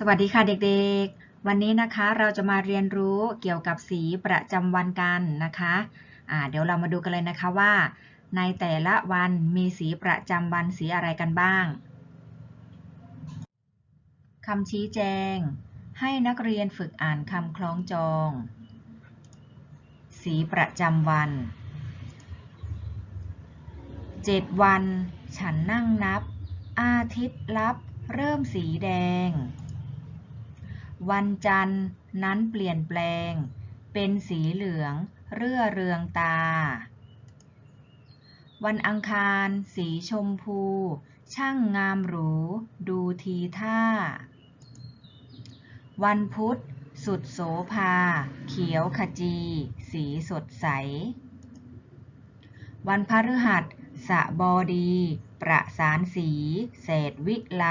สวัสดีค่ะเด็กๆ วันนี้นะคะเราจะมาเรียนรู้เกี่ยวกับสีประจำวันกันนะคะอ่าเดี๋ยวเรามาดูกันเลยนะคะว่า ในแต่ละวันมีสีประจำวันสีอะไรกันบ้างคำชี้แจง ให้นักเรียนฝึกอ่านคำคล้องจอง สีประจำวันเจ็ดวัน ฉันนั่งนับ อาทิตย์ลับ เริ่มสีแดง วันจันทร์นั้นเปลี่ยนแปลง เป็นสีเหลืองเรื่อเรืองตา วันอังคารสีชมพู ช่างงามหรู ดูทีท่า วันพุธ สุดโสภา เขียวขจี สีสดใส วันพฤหัสสะบอดี ประสานสี เศษวิไล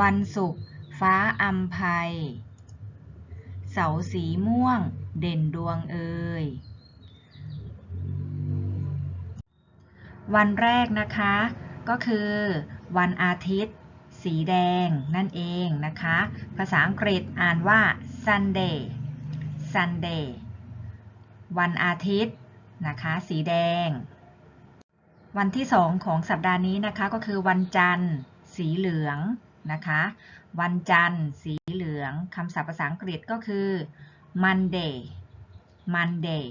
วันศุกร์ ฟ้าอัมภัย เสาสีม่วง เด่นดวงเอ่ย วันแรกนะคะ ก็คือวันอาทิตย์ สีแดงนั่นเองนะคะ ภาษาอังกฤษอ่านว่า Sunday Sunday วันอาทิตย์นะคะ สีแดง วันที่สองของสัปดาห์นี้นะคะ ก็คือวันจันทร์ สีเหลือง นะคะ วันจันทร์ สีเหลืองคำศัพท์ภาษาอังกฤษก็คือ Monday Monday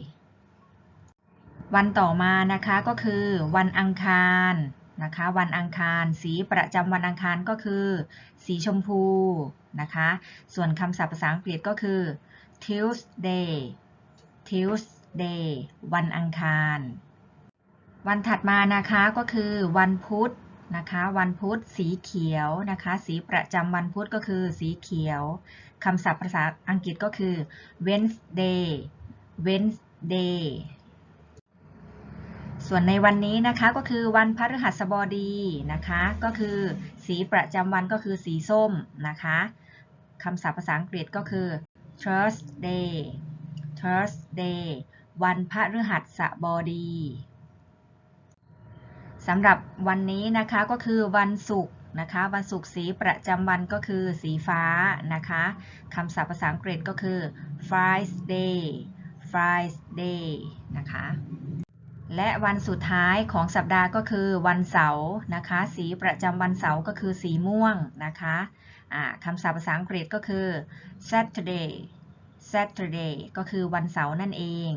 วันต่อมานะคะก็คือวันอังคารนะคะวันอังคาร สีประจำวันอังคารก็คือ สีชมพูนะคะ ส่วนคำศัพท์ภาษาอังกฤษก็คือ Tuesday Tuesday วันอังคาร วันถัดมานะคะก็คือวันพุธ นะคะ วันพุธสีเขียวนะคะ สีประจำวันพุธก็คือสีเขียวคำศัพท์ภาษาอังกฤษก็คือ Wednesday Wednesday ส่วนในวันนี้นะคะก็คือวันพฤหัสบดีนะคะ ก็คือสีประจำวันก็คือสีส้มนะคะคำศัพท์ภาษาอังกฤษก็คือ Thursday Thursday วันพฤหัสบดี สำหรับวันนี้นะคะก็คือวันศุกร์นะคะวันศุกร์สีประจำวันก็คือสีฟ้านะคะคำศัพท์ภาษาอังกฤษก็คือ Friday Friday นะคะและวันสุดท้ายของสัปดาห์ก็คือวันเสาร์นะคะ สีประจำวันเสาร์ก็คือสีม่วงนะคะะคำศัพท์ภาษาอังกฤษก็คือ Saturday Saturday ก็คือวันเสาร์นั่นเอง